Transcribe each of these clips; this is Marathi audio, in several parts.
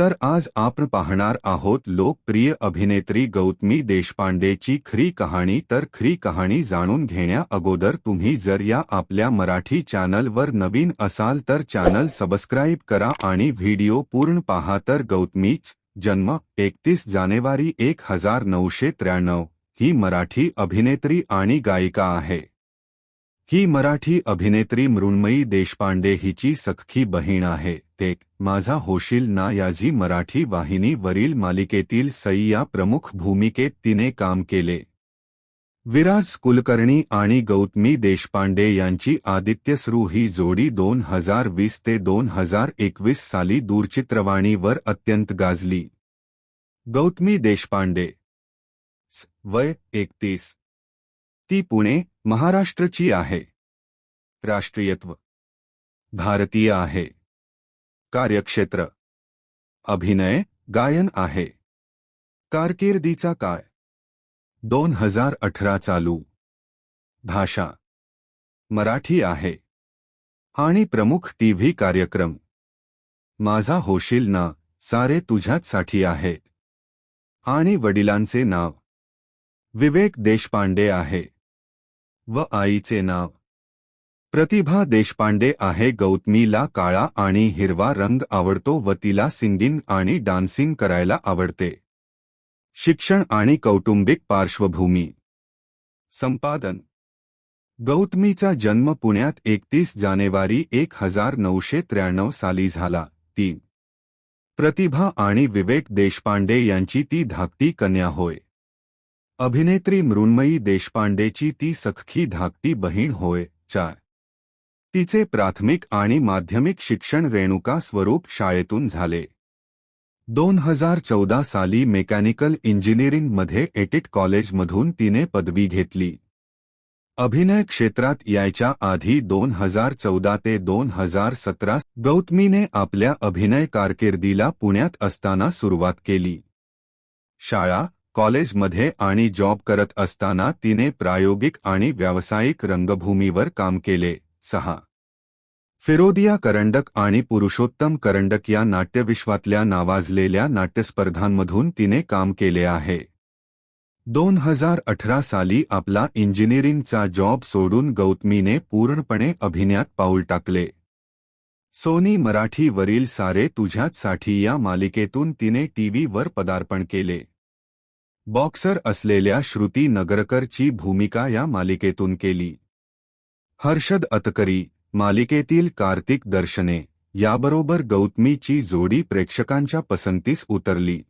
तर आज आपण पाहणार आहोत लोकप्रिय अभिनेत्री गौतमी देशपांडेची खरी कहाणी तर खरी कहाणी जाणून घेण्या अगोदर तुम्ही जर या आपल्या मराठी चॅनलवर नवीन असाल तर चॅनल सबस्क्राईब करा आणि व्हिडिओ पूर्ण पहा तर गौतमीच जन्म एकतीस जानेवारी एक हजार नऊशे त्र्याण्णव. ही मराठी अभिनेत्री आणि गायिका आहे. ही मराठी अभिनेत्री मृण्मयी देशपांडे हिची सख्खी बहीण आहे. ते माझा होशील ना याजी मराठी वाहिनीवरील मालिकेतील सई या प्रमुख भूमिकेत तिने काम केले. विराज कुलकर्णी आणि गौतमी देशपांडे यांची आदित्यस्रू ही जोडी दोन हजार वीस ते दोन हजार एकवीस साली दूरचित्रवाणीवर अत्यंत गाजली. गौतमी देशपांडे वय एकतीस. ती पुणे महाराष्ट्रची आहे. राष्ट्रीयत्व. भारतीय आहे. कार्यक्षेत्र. अभिनय गायन आहे. कारकिर्दीचा काय दोन हजार अठरा चालू. भाषा. मराठी आहे. आणि प्रमुख टीव्ही कार्यक्रम. माझा होशील ना सारे तुझ्याचसाठी आहेत आणि वडिलांचे नाव. विवेक देशपांडे आहे. व आईचे नाव. प्रतिभा देशपांडे आहे गौतमीला काळा आणि हिरवा रंग आवडतो व तिला सिंगिंग आणि डान्सिंग करायला आवडते. शिक्षण आणि कौटुंबिक पार्श्वभूमी. संपादन. गौतमीचा जन्म पुण्यात एकतीस जानेवारी एक हजार नऊशे त्र्याण्णव साली झाला. तीन. प्रतिभा आणि विवेक देशपांडे यांची ती धाकटी कन्या होय. अभिनेत्री मृण्मयी देशपांडेची ती सखखी धाकटी बहीण होय चार तिचे प्राथमिक आणि माध्यमिक शिक्षण रेणुका स्वरूप शाळेतून झाले. दोन हजार चौदा साली मेकॅनिकल इंजिनिअरिंगमध्ये एटिट कॉलेजमधून तिने पदवी घेतली. अभिनय क्षेत्रात यायच्या आधी दोन हजार चौदा ते दोन हजार सतरा गौतमीने आपल्या अभिनय कारकिर्दीला पुण्यात असताना सुरुवात केली. शाळा कॉलेजमध्ये आणि जॉब करत असताना तिने प्रायोगिक आणि व्यावसायिक रंगभूमीवर काम केले. सहा. फिरोदिया करंडक आणि पुरुषोत्तम करंडक या नाट्यविश्वातल्या नावाजलेल्या नाट्यस्पर्धांमधून तिने काम केले आहे. दोन हजार अठरा साली आपला इंजिनिअरिंगचा जॉब सोडून गौतमीने पूर्णपणे अभिनयात पाऊल टाकले. सोनी मराठीवरील सारे तुझ्याचसाठी या मालिकेतून तिने टीव्हीवर पदार्पण केले. बॉक्सर असलेल्या श्रुती नगरकरची भूमिका या मालिकेतून केली. हर्षद अतकरी मालिकेतील कार्तिक दर्शने याबरोबर गौतमीची जोडी प्रेक्षकांच्या पसंतीस उतरली.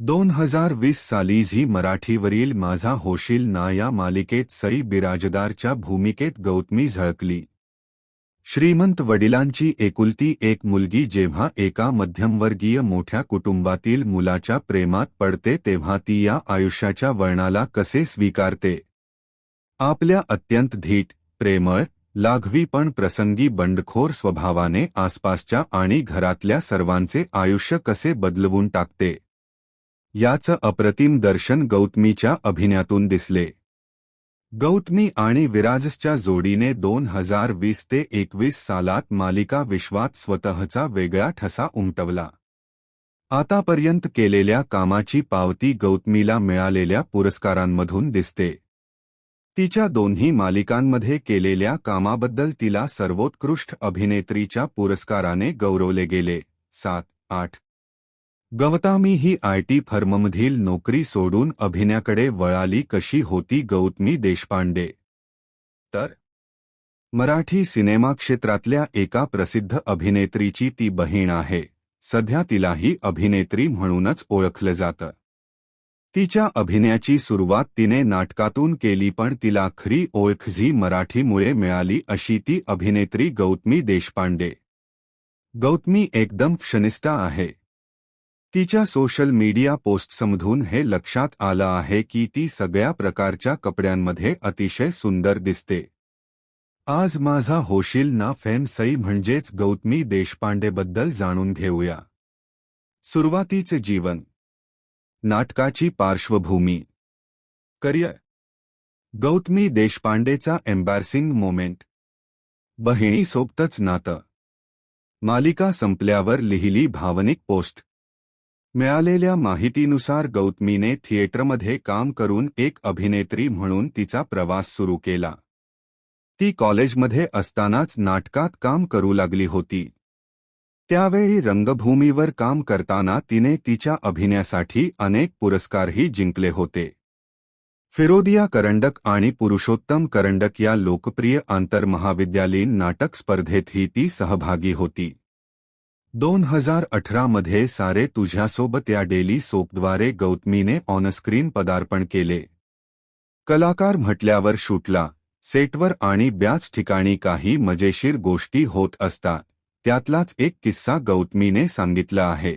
दोन हजार वीस साली झी मराठीवरील माझा होशील ना या मालिकेत सई बिराजदारच्या भूमिकेत गौतमी झळकली. श्रीमंत वडिलांची एकुलती एक मुलगी जेव्हा एका मध्यमवर्गीय मोठ्या कुटुंबातील मुलाच्या प्रेमात पडते तेव्हा ती या आयुष्याच्या वळणाला कसे स्वीकारते? आपल्या अत्यंत धीट प्रेमळ लाघवी पण प्रसंगी बंडखोर स्वभावाने आसपासच्या आणि घरातल्या सर्वांचे आयुष्य कसे बदलवून टाकते? याचं अप्रतिम दर्शन गौतमीच्या अभिनयातून दिसले. गौतमी आणि विराजसच्या जोडीने दोन हजार वीस ते एकवीस सालात मालिका विश्वात स्वतःचा वेगळा ठसा उमटवला. आतापर्यंत केलेल्या कामाची पावती गौतमीला मिळालेल्या पुरस्कारांमधून दिसते. तिच्या दोन्ही मालिकांमध्ये केलेल्या कामाबद्दल तिला सर्वोत्कृष्ट अभिनेत्रीच्या पुरस्काराने गौरवले गेले. सात आठ गवतामी ही आय टी फर्ममधील नोकरी सोडून अभिनयाकडे वळाली कशी होती गौतमी देशपांडे? तर मराठी सिनेमा क्षेत्रातल्या एका प्रसिद्ध अभिनेत्रीची ती बहीण आहे. सध्या तिलाही अभिनेत्री म्हणूनच ओळखलं जातं. तिच्या अभिनयाची सुरुवात तिने नाटकातून केली पण तिला खरी ओळख झी मराठीमुळे मिळाली अशी ती अभिनेत्री गौतमी देशपांडे. गौतमी एकदम क्षनिष्ठा आहे. तिच्या सोशल मीडिया पोस्टसमधून हे लक्षात आलं आहे की ती सगळ्या प्रकारच्या कपड्यांमध्ये अतिशय सुंदर दिसते. आज माझा होशील ना फेम सई म्हणजेच गौतमी देशपांडेबद्दल जाणून घेऊया. सुरुवातीचे जीवन. नाटकाची पार्श्वभूमी. करिअर. गौतमी देशपांडेचा एम्बॅरसिंग मोमेंट. बहिणीसोबतच नातं. मालिका संपल्यावर लिहिली भावनिक पोस्ट. मिळालेल्या माहितीनुसार गौतमीने थिएटरमध्ये काम करून एक अभिनेत्री म्हणून तिचा प्रवास सुरू केला. ती कॉलेजमध्ये असतानाच नाटकात काम करू लागली होती. त्यावेळी रंगभूमीवर काम करताना तिने तिच्या अभिनयासाठी अनेक पुरस्कारही जिंकले होते. फिरोदिया करंडक आणि पुरुषोत्तम करंडक या लोकप्रिय आंतरमहाविद्यालयीन नाटक स्पर्धेतही ती सहभागी होती. दोन हजार अठरामध्ये सारे तुझ्यासोबत या डेली सोपद्वारे गौतमीने ऑनस्क्रीन पदार्पण केले. कलाकार म्हटल्यावर शूटला सेटवर आणि ब्याच ठिकाणी काही मजेशीर गोष्टी होत असतात त्यातलाच एक किस्सा गौतमीने सांगितला आहे.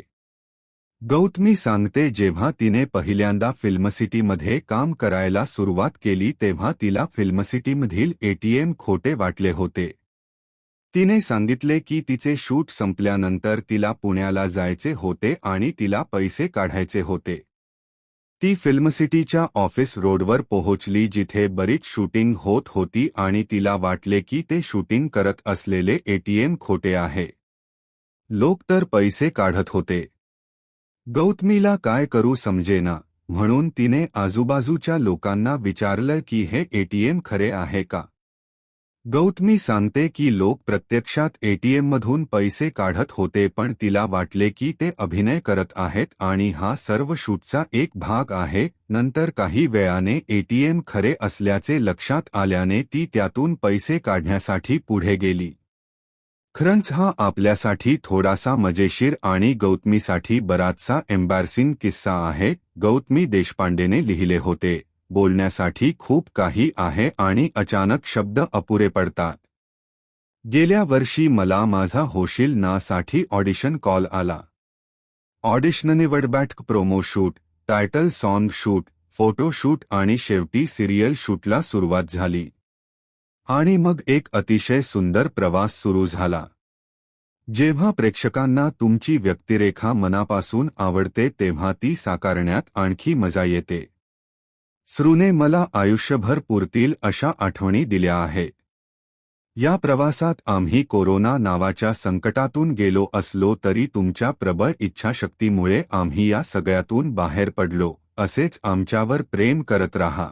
गौतमी सांगते जेव्हा तिने पहिल्यांदा फिल्मसिटीमध्ये काम करायला सुरुवात केली तेव्हा तिला फिल्मसिटीमधील एटीएम खोटे वाटले होते. तिने सांगितले की तिचे शूट संपल्यानंतर तिला पुण्याला जायचे होते आणि तिला पैसे काढायचे होते. ती फिल्मसिटीच्या ऑफिस रोडवर पोहोचली जिथे बरीच शूटिंग होत होती आणि तिला वाटले की ते शूटिंग करत असलेले एटीएम खोटे आहे. लोक तर पैसे काढत होते. गौतमीला काय करू समजेना म्हणून तिने आजूबाजूच्या लोकांना विचारलं की हे एटीएम खरे आहे का? गौतमी सांगते की लोक प्रत्यक्षात एटीएममधून पैसे काढत होते पण तिला वाटले की ते अभिनय करत आहेत आणि हा सर्व शूटचा एक भाग आहे. नंतर काही वेळाने एटीएम खरे असल्याचे लक्षात आल्याने ती त्यातून पैसे काढण्यासाठी पुढे गेली. खरंच हा आपल्यासाठी थोडासा मजेशीर आणि गौतमीसाठी बराचसा एम्बॅरसिंग किस्सा आहे गौतमी देशपांडेने लिहिले होते. बोलण्यासाठी खूप काही आहे आणि अचानक शब्द अपुरे पडतात. गेल्या वर्षी मला माझा होशील नासाठी ऑडिशन कॉल आला. ऑडिशनने निवडबॅट promo shoot title song shoot photo shoot आणि शेवटी सिरियल शूटला सुरुवात झाली. आणि मग एक अतिशय सुंदर प्रवास सुरू झाला. जेव्हा प्रेक्षकांना तुमची व्यक्तिरेखा मनापासून आवडते तेव्हा ती साकारण्यात आणखी मजा येते. श्रूने मला आयुष्यभर पुरतील अशा आठवणी दिल्या आहेत या प्रवासात आम्ही कोरोना नावाच्या संकटातून गेलो असलो तरी तुमच्या प्रबळ इच्छाशक्तीमुळे आम्ही या सगळ्यातून बाहेर पडलो असेच आमच्यावर प्रेम करत राहा.